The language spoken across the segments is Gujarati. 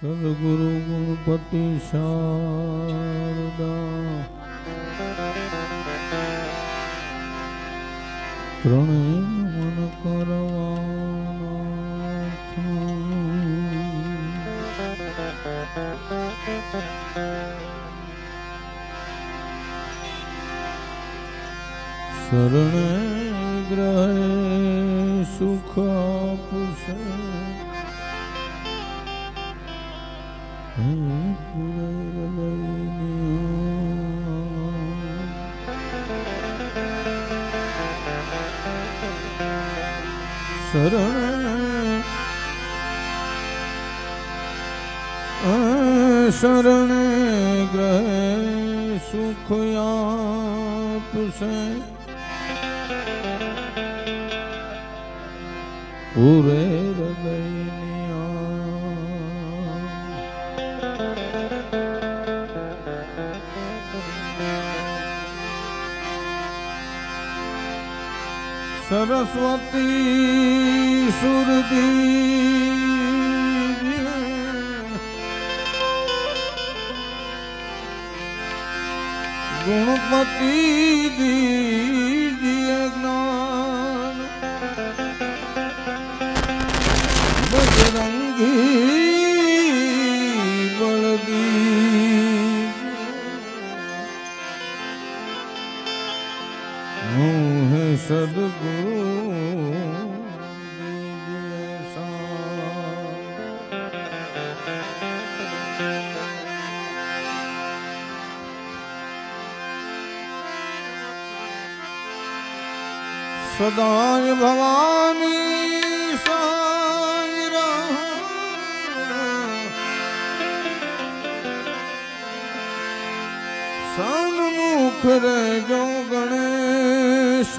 સદગુરુ ગુણપતિ શારદા ત્રણેય મન શરણે ગ્રહે સુખ આપશે શરણ. શરણ ગ્રહ સુખ આપશે. પૂરે હૃદયની સરસ્વતી સુરદી ગુણપતિ દીજી જ્ઞાન ભવાની. સન્મુખ રેજો ગણેશ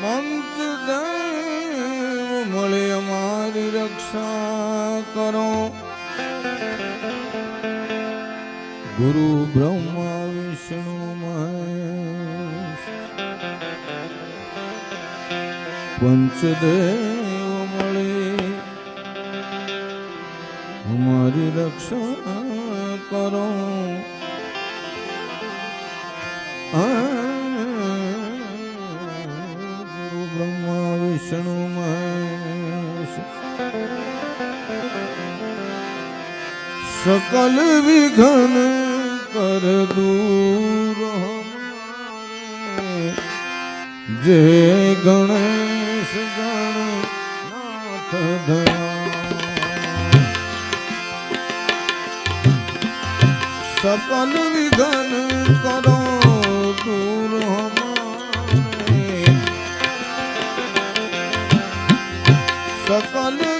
પંચદેવ મળે અમારી રક્ષા કરો ગુરુ બ્રહ્મા પંચદેવ મળે અમારી રક્ષા કરો ગુરુ બ્રહ્મા વિષ્ણુ મહેશ सकल विघन कर दूर हमारे जय follow me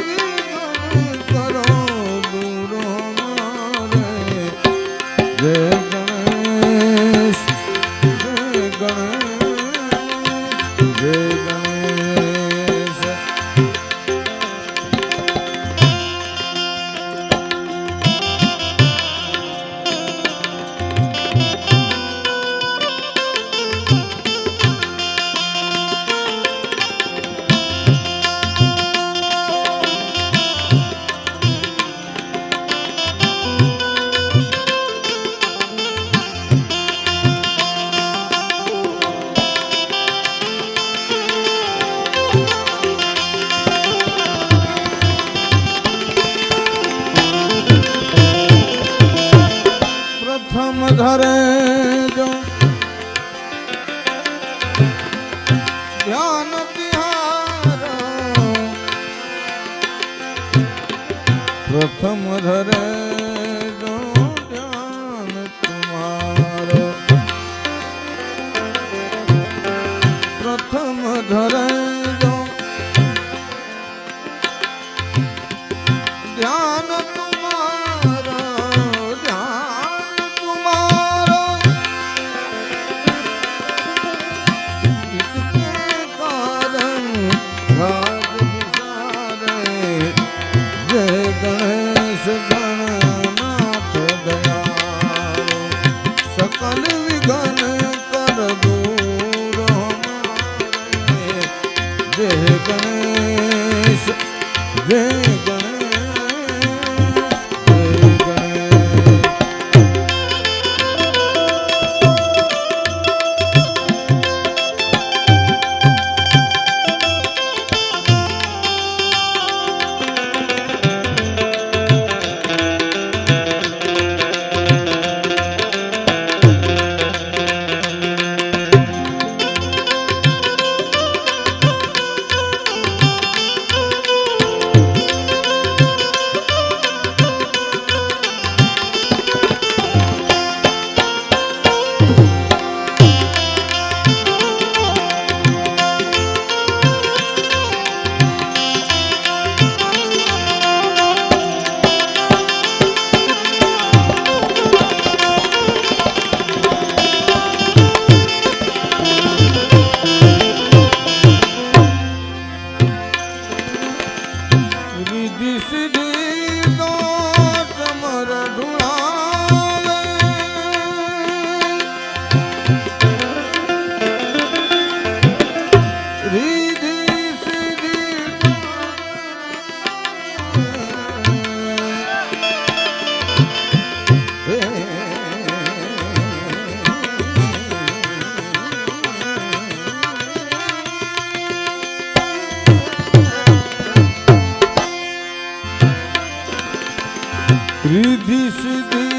this is the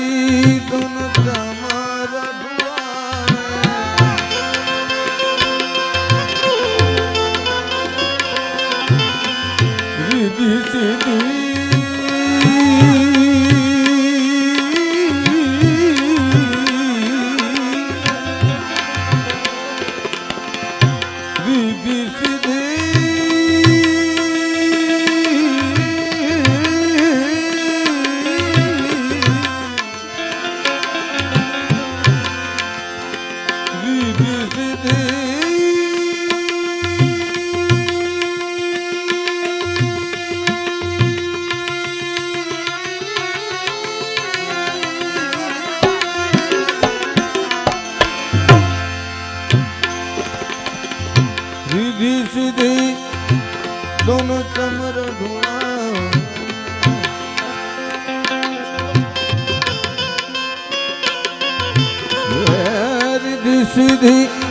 Sidhi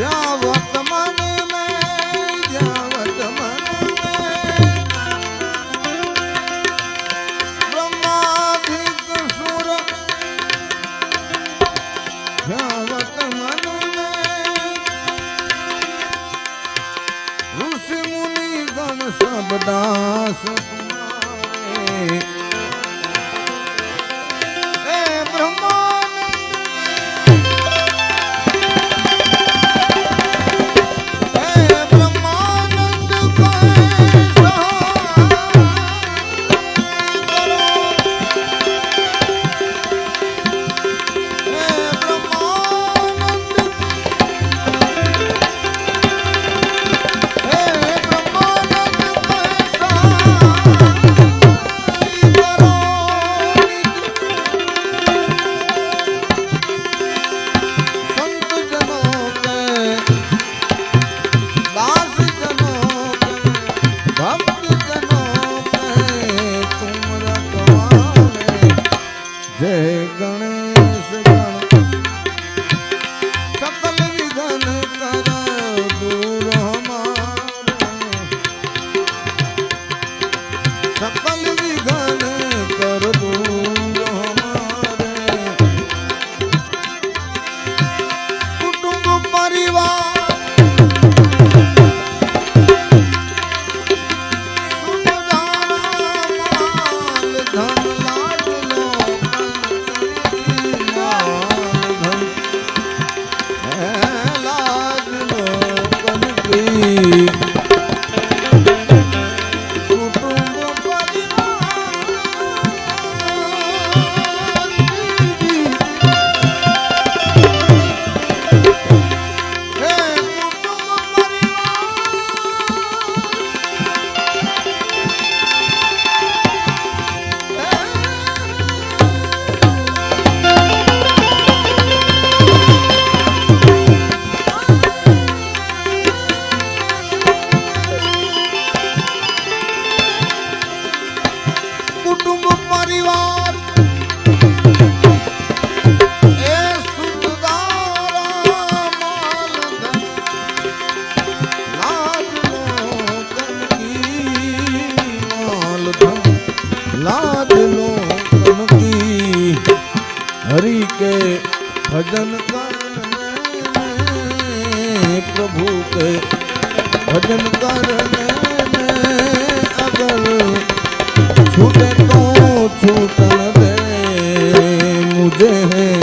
Já vou. કે ભજન કરને પ્રભુ કે ભજન કરને અગર છૂટે તો છૂટન દે મુજે હે.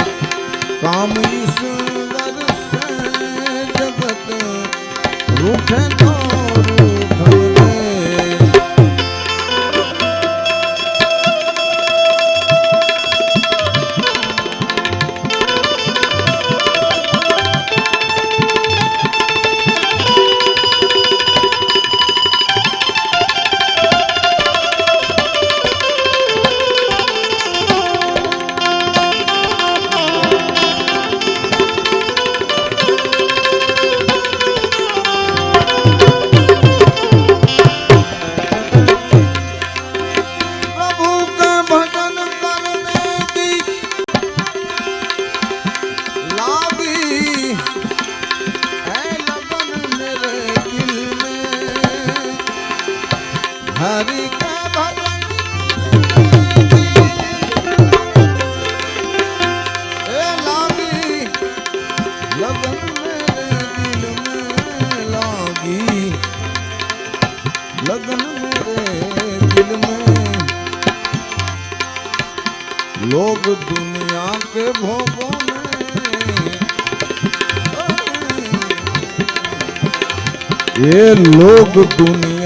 ये लोग दुनिया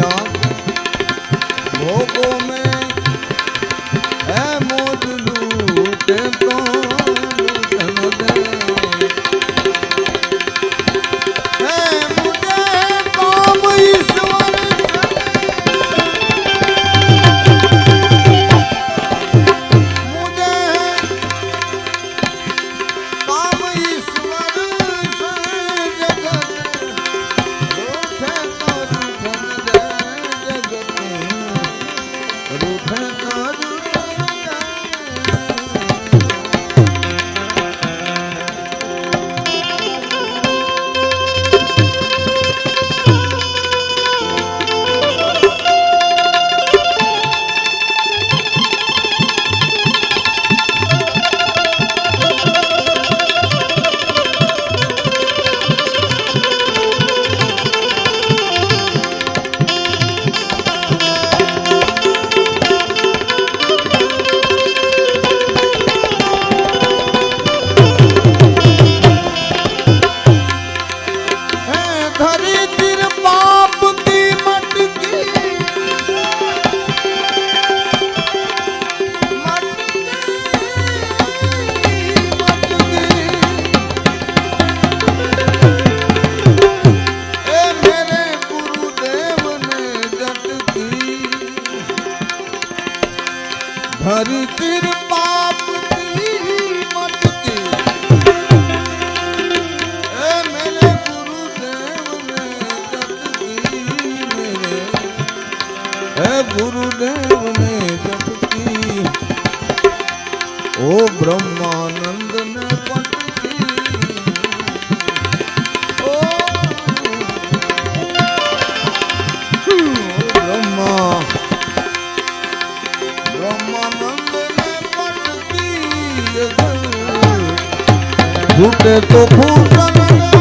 ફૂટે તો ફૂટ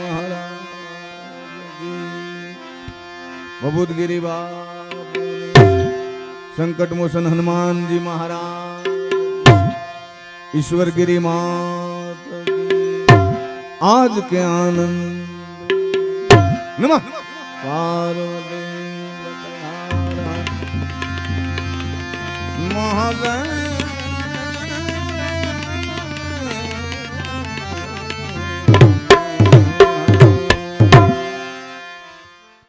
ભભૂતગીરી સંકટ મોસન હનુમાનજી મહારાજ ઈશ્વરગીરી માત આજ કે આનંદ. નમઃ. પાર્વતી મહાદેવ